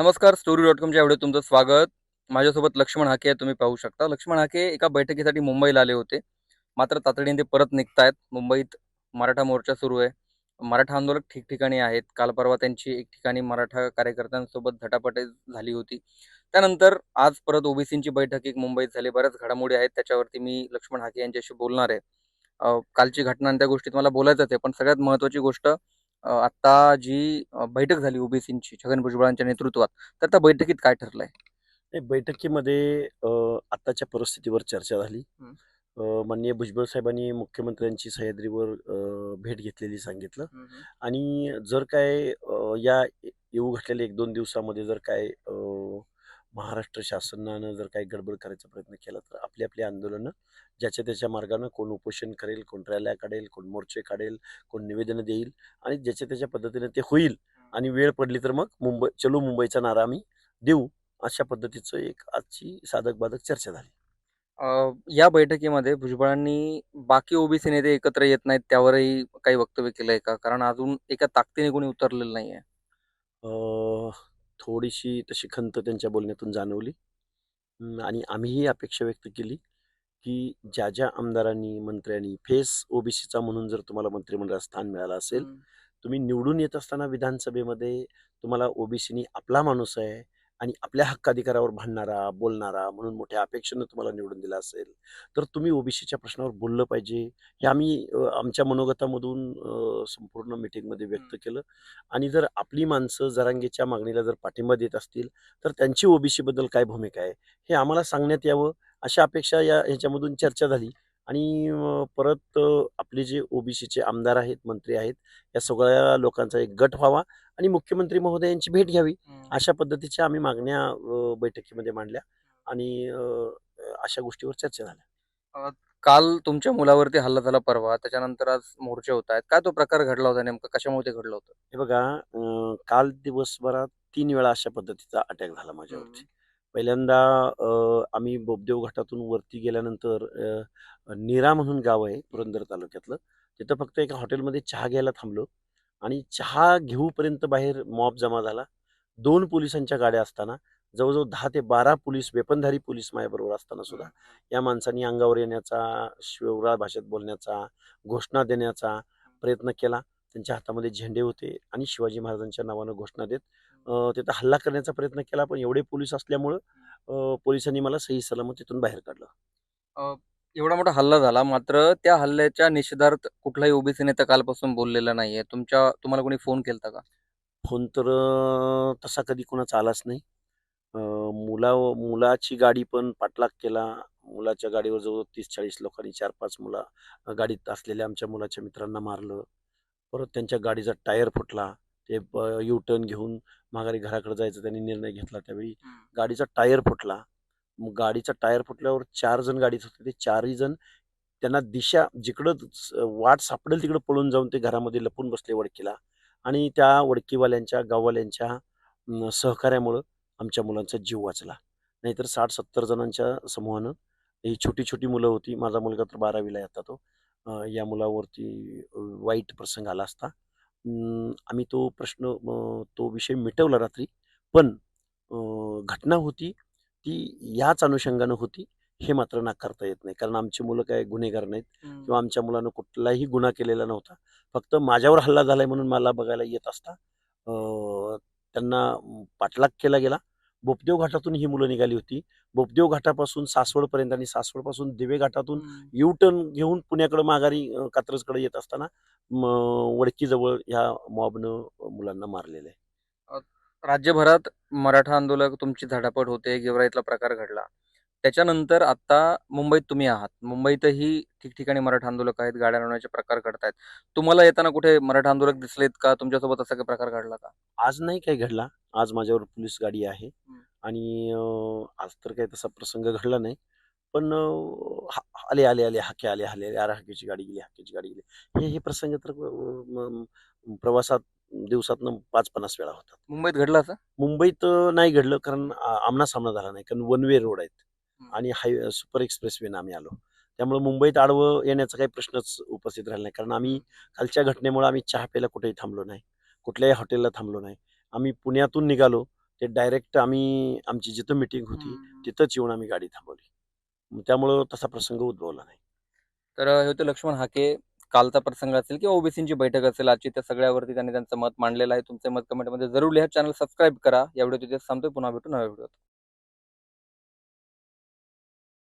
नमस्कार story dot कॉमच्या एवढे तुमचं स्वागत. माझ्यासोबत लक्ष्मण हाके आहे तुम्ही पाहू शकता. लक्ष्मण हाके एका बैठकीसाठी मुंबईला आले होते. मात्र तातडीने ते परत निघतायत. मुंबईत मराठा मोर्चा सुरू आहे. मराठा आंदोलक ठिकठिकाणी आहेत. काल परवा त्यांची एक ठिकाणी मराठा कार्यकर्त्यांसोबत झटापटे झाली होती. त्यानंतर आज परत ओबीसींची बैठक एक मुंबईत झाली. बऱ्याच घडामोडी आहेत. त्याच्यावरती मी लक्ष्मण हाके यांच्याशी बोलणार आहे. कालची घटना आणि त्या गोष्टीत मला बोलायचं आहे. पण सगळ्यात महत्त्वाची गोष्ट आता जी बैठक झाली ओबीसींची छगन भुजबळांच्या नेतृत्वात तर त्या बैठकीत काय ठरलंय? बैठकीमध्ये अ, आत्ताच्या परिस्थितीवर चर्चा झाली. माननीय भुजबळ साहेबांनी मुख्यमंत्र्यांची सह्याद्रीवर भेट घेतलेली सांगितलं. आणि जर काय या येऊ घातलेल्या एक दोन दिवसामध्ये जर काय महाराष्ट्र शासनानं जर काही गडबड करायचा प्रयत्न केला तर आपली आपली आंदोलनं ज्याच्या त्याच्या मार्गानं कोण उपोषण करेल कोण रॅल्या काढेल कोण मोर्चे काढेल कोण निवेदनं देईल आणि ज्याच्या त्याच्या पद्धतीने ते होईल आणि वेळ पडली तर मग मुंबई चलो मुंबईचा नारा आम्ही देऊ अशा पद्धतीचं एक आजची साधक बाधक चर्चा झाली. या बैठकीमध्ये भुजबळांनी बाकी ओबीसी नेते एकत्र येत नाहीत त्यावरही काही वक्तव्य केलंय का? कारण अजून एका ताकदीने कोणी उतरलेलं नाहीये. अ, थोडीशी तशी खंत त्यांच्या बोलण्यातून जाणवली. आणि आम्हीही अपेक्षा व्यक्त केली की ज्या ज्या आमदारांनी मंत्र्यांनी फेस ओबीसीचा म्हणून जर तुम्हाला मंत्रिमंडळात स्थान मिळालं असेल तुम्ही निवडून येत असताना विधानसभेमध्ये तुम्हाला ओबीसीनी आपला माणूस आहे आणि आपल्या हक्काधिकारावर भांडणारा बोलणारा म्हणून मोठ्या अपेक्षेनं तुम्हाला निवडून दिला असेल तर तुम्ही ओबीसीच्या प्रश्नावर बोललं पाहिजे हे आम्ही आमच्या मनोगतामधून संपूर्ण मिटिंगमध्ये व्यक्त केलं. आणि जर आपली माणसं जरांगेच्या मागणीला जर पाठिंबा देत असतील तर त्यांची ओबीसी बद्दल काय भूमिका आहे हे आम्हाला सांगण्यात यावं अशा अपेक्षा या ह्याच्यामधून चर्चा झाली. आणि परत आपले जे ओबीसीचे आमदार आहेत मंत्री आहेत या सगळ्या लोकांचा एक गट व्हावा आणि मुख्यमंत्री महोदयांची भेट घ्यावी अशा पद्धतीच्या आम्ही मागण्या बैठकीमध्ये मांडल्या आणि अशा गोष्टीवर चर्चा झाल्या. काल तुमच्या मुलावरती हल्ला झाला परवा त्याच्यानंतर आज मोर्चे होत आहेत. काय तो प्रकार घडला होता नेमका? कशामुळे ते घडलं होतं? हे बघा काल दिवसभरात तीन वेळा अशा पद्धतीचा अटॅक झाला माझ्यावरती. पहिल्यांदा आम्ही बोबदेव घाटातून वरती गेल्यानंतर नीरा म्हणून गाव आहे पुरंदर तालुक्यातलं. तिथं फक्त एका हॉटेलमध्ये चहा घ्यायला थांबलो आणि चहा घेऊपर्यंत बाहेर मॉब जमा झाला. दोन पोलिसांच्या गाड्या असताना जवळजवळ दहा ते बारा पोलीस वेपनधारी पोलीस माझ्याबरोबर असताना सुद्धा या माणसांनी अंगावर येण्याचा शिवराळ भाषेत बोलण्याचा घोषणा देण्याचा प्रयत्न केला. त्यांच्या हातामध्ये झेंडे होते आणि शिवाजी महाराजांच्या नावानं घोषणा देत तिथं हल्ला करण्याचा प्रयत्न केला पण एवढे पोलीस असल्यामुळं पोलिसांनी मला सही सलामत तिथून बाहेर काढलं. एवढा मोठा हल्ला झाला. मात्र त्या हल्ल्याच्या निषेधार्थ कुठलाही ओबीसी नेता कालपासून बोललेला नाहीये. तुमच्या तुम्हाला कोणी फोन केलता का? फोन तर तसा कधी कोणाचा आलाच नाही. मुला मुलाची गाडी पण पाठलाग केला. मुलाच्या गाडीवर जवळ तीस चाळीस लोकांनी चार पाच मुला गाडीत असलेल्या आमच्या मुलाच्या मित्रांना मारलं. परत त्यांच्या गाडीचा टायर फुटला. ते यू टर्न घेऊन माघारी घराकडे जायचा त्यांनी निर्णय घेतला. त्यावेळी गाडीचा टायर फुटला. मग गाडीचा टायर फुटल्यावर चार जण गाडीत होते. ते चारही जण त्यांना दिशा जिकडं वाट सापडेल तिकडं पळून जाऊन ते घरामध्ये लपून बसले वडकीला. आणि त्या वडकीवाल्यांच्या गाववाल्यांच्या सहकार्यामुळं आमच्या मुलांचा जीव वाचला. नाहीतर साठ सत्तर जणांच्या समूहानं ही छोटी छोटी मुलं होती. माझा मुलगा तर बारावीला येतात तो. या मुलावरती वाईट प्रसंग आला असता. आम्ही तो प्रश्न तो विषय मिटवला रात्री. पण घटना होती ती याच अनुषंगानं होती हे मात्र नाकारता येत नाही. कारण आमची मुलं काय गुन्हेगार नाहीत किंवा आमच्या मुलानं कुठलाही गुन्हा केलेला नव्हता. फक्त माझ्यावर हल्ला झालाय म्हणून मला बघायला येत असता त्यांना पाठलाग केला गेला. बोपदेव घाटातून ही मुलं निघाली होती. बोपदेव घाटापासून सासवडपर्यंत आणि सासवडपासून दिवे घाटातून यू टर्न घेऊन पुण्याकडे माघारी कात्रजकडे येत असताना वडकीजवळ ह्या मॉबनं मुलांना मारलेलं आहे राज्यभरात मराठा आंदोलक तुमची झटापट होते गेवराईतला प्रकार घडला. त्याच्यानंतर आता मुंबईत तुम्ही आहात. मुंबईतही ठिकठिकाणी मराठा आंदोलक आहेत गाड्या लावण्याचे प्रकार घडतायत. तुम्हाला येताना कुठे मराठा आंदोलक दिसलेत का? तुमच्यासोबत असा काही प्रकार घडला का? आज नाही काही घडला. आज माझ्यावर पोलीस गाडी आहे. आणि आज तर काही तसा प्रसंग घडला नाही. पण हा- आले आले आले हाके आले आले अरे हाकेची गाडी गेली हाकेची गाडी गेली. हे हे प्रसंग तर प्रवासात दिवसातनं पाच पन्नास वेळा होतात. मुंबईत घडलं असं मुंबईत नाही घडलं कारण आमना सामना झाला नाही. कारण वन वे रोड आहेत. आणि हाय सुपर एक्सप्रेस वेनं आम्ही आलो. त्यामुळे मुंबईत आडवं येण्याचा काही प्रश्नच उपस्थित राहिला नाही. कारण आम्ही कालच्या घटनेमुळे आम्ही चहा प्यायला कुठेही थांबलो नाही. कुठल्याही हॉटेलला थांबलो नाही. आम्ही पुण्यातून निघालो. ते डायरेक्ट आम्ही आमची जिथं मिटिंग होती तिथंच येऊन आम्ही गाडी थांबवली. त्यामुळं तसा प्रसंग उद्भवला नाही. तर हे होते लक्ष्मण हाके कालचा प्रसंग असेल किंवा ओबीसीची बैठक असेल आजची त्या सगळ्यावरती त्यांनी त्यांचं मत मांडलेलं आहे. तुमचे मत कमेंटमध्ये जरूर लिहा. चॅनल सबस्क्राईब करा. या व्हिडिओ तिथे थांबतोय. पुन्हा भेटू नव्या व्हिडिओ